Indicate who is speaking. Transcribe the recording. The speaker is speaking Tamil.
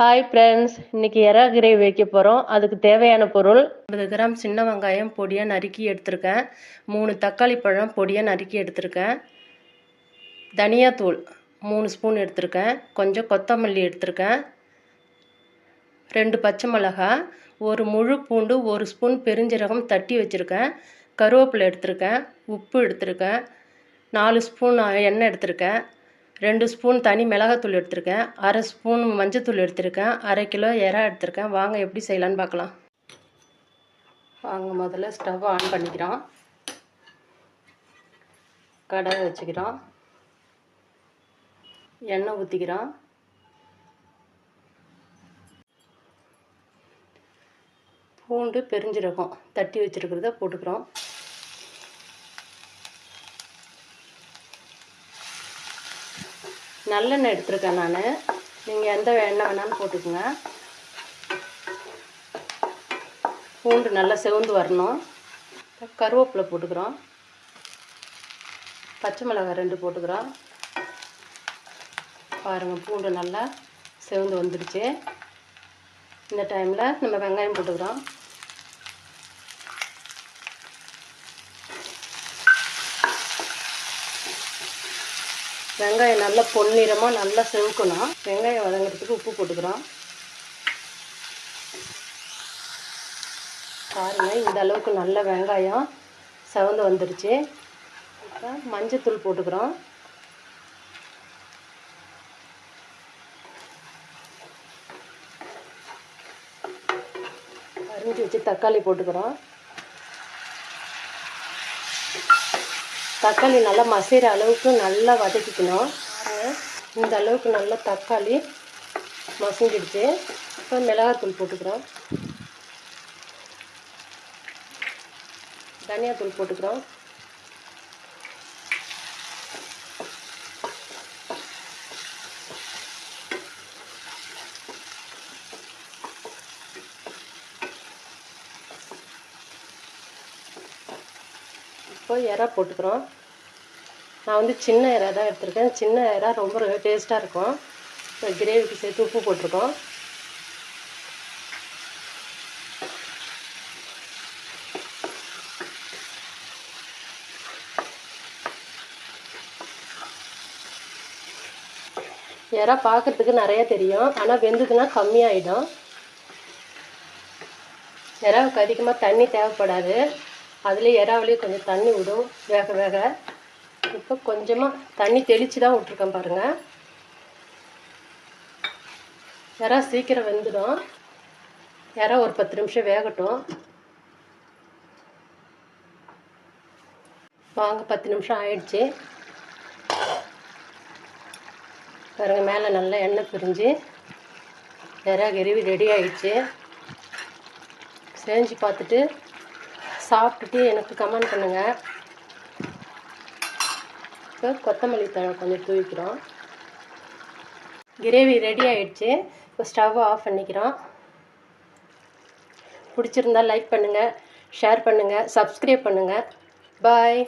Speaker 1: ஹாய் ஃப்ரெண்ட்ஸ் இன்னைக்கு எறா கிரேவி வைக்க போகிறோம் அதுக்கு தேவையான பொருள் ஐம்பது கிராம் சின்ன வெங்காயம் பொடியாக நறுக்கி எடுத்திருக்கேன். மூணு தக்காளி பழம் பொடியாக நறுக்கி எடுத்திருக்கேன். தனியாத்தூள் மூணு ஸ்பூன் எடுத்திருக்கேன். கொஞ்சம் கொத்தமல்லி எடுத்திருக்கேன். ரெண்டு பச்சை மிளகா ஒரு முழு பூண்டு ஒரு ஸ்பூன் பெருஞ்சீரகம் தட்டி வச்சுருக்கேன். கருவேப்பிலை எடுத்திருக்கேன். உப்பு எடுத்திருக்கேன். நாலு ஸ்பூன் எண்ணெய் எடுத்திருக்கேன். ரெண்டு ஸ்பூன் தனி மிளகாத்தூள் எடுத்திருக்கேன். அரை ஸ்பூன் மஞ்சத்தூள் எடுத்திருக்கேன். அரை கிலோ எறா எடுத்திருக்கேன். வாங்க எப்படி செய்யலான்னு பார்க்கலாம். வாங்க முதல்ல ஸ்டவ் ஆன் பண்ணிக்கிறோம். கடாய் வச்சுக்கிறோம். எண்ணெய் ஊற்றிக்கிறோம் பூண்டு பெருஞ்சீரகம் தட்டி வச்சுருக்கிறத போட்டுக்கிறோம். நல்லெண்ணெய் எடுத்துருக்கேன் நான். நீங்கள் எந்த எண்ணெய் வேணாலும் போட்டுக்கோங்க. பூண்டு நல்லா செவந்து வரணும். கருவேப்பிலை போட்டுக்கிறோம். பச்சை மிளகாய் ரெண்டு போட்டுக்கிறோம். பாருங்கள் பூண்டு நல்லா செவந்து வந்துடுச்சு. இந்த டைமில் நம்ம வெங்காயம் போட்டுக்கிறோம். வெங்காயம் நல்லா பொன்னிறமாக நல்லா செவுக்கணும் வெங்காயம் வதங்குறதுக்கு உப்பு போட்டுக்கிறோம். பாருங்க இந்த அளவுக்கு நல்ல வெங்காயம் செவந்து வந்துருச்சு. இப்போ மஞ்சத்தூள் போட்டுக்கிறோம். அரிஞ்சு வச்சு தக்காளி போட்டுக்கிறோம். தக்காளி நல்லா மசிகிற அளவுக்கு நல்லா வதக்கிக்கணும். இந்த அளவுக்கு நல்லா தக்காளி மசிஞ்சிடுச்சு. இப்போ மிளகாத்தூள் போட்டுக்கிறோம். தனியாத்தூள் போட்டுக்கிறோம். இப்போ இறா போட்டுக்கிறோம். நான் வந்து சின்ன இறா தான் எடுத்திருக்கேன். சின்ன எறா ரொம்ப டேஸ்ட்டாக இருக்கும். இப்போ கிரேவிக்கு சேர்த்து உப்பு போட்டிருக்கோம். இறா பார்க்குறதுக்கு நிறைய தெரியும். ஆனால் வெந்ததுன்னா கம்மியாயிடும். இறாவுக்கு அதிகமாக தண்ணி தேவைப்படாது. அதுலேயே எறாவிலேயே கொஞ்சம் தண்ணி விடும். வேக வேக. இப்போ கொஞ்சமாக தண்ணி தெளித்து தான் விட்ருக்கேன் பாருங்கள் எறா சீக்கிரம் வெந்துடும். எறா ஒரு பத்து நிமிஷம் வேகட்டும். வாங்க பத்து நிமிஷம் ஆயிடுச்சு. பாருங்கள் மேலே நல்லா எண்ணெய் பிரிஞ்சு எறா கருவி ரெடி ஆயிடுச்சு. செஞ்சு பார்த்துட்டு சாப்பிட்டுட்டு எனக்கு கமெண்ட் பண்ணுங்கள் இப்போ கொத்தமல்லி தழை கொஞ்சம் தூவிக்கிறோம். கிரேவி ரெடி ஆகிடுச்சு இப்போ ஸ்டவ் ஆஃப் பண்ணிக்கிறோம். பிடிச்சிருந்தா லைக் பண்ணுங்கள் ஷேர் பண்ணுங்கள் சப்ஸ்கிரைப் பண்ணுங்கள் பாய்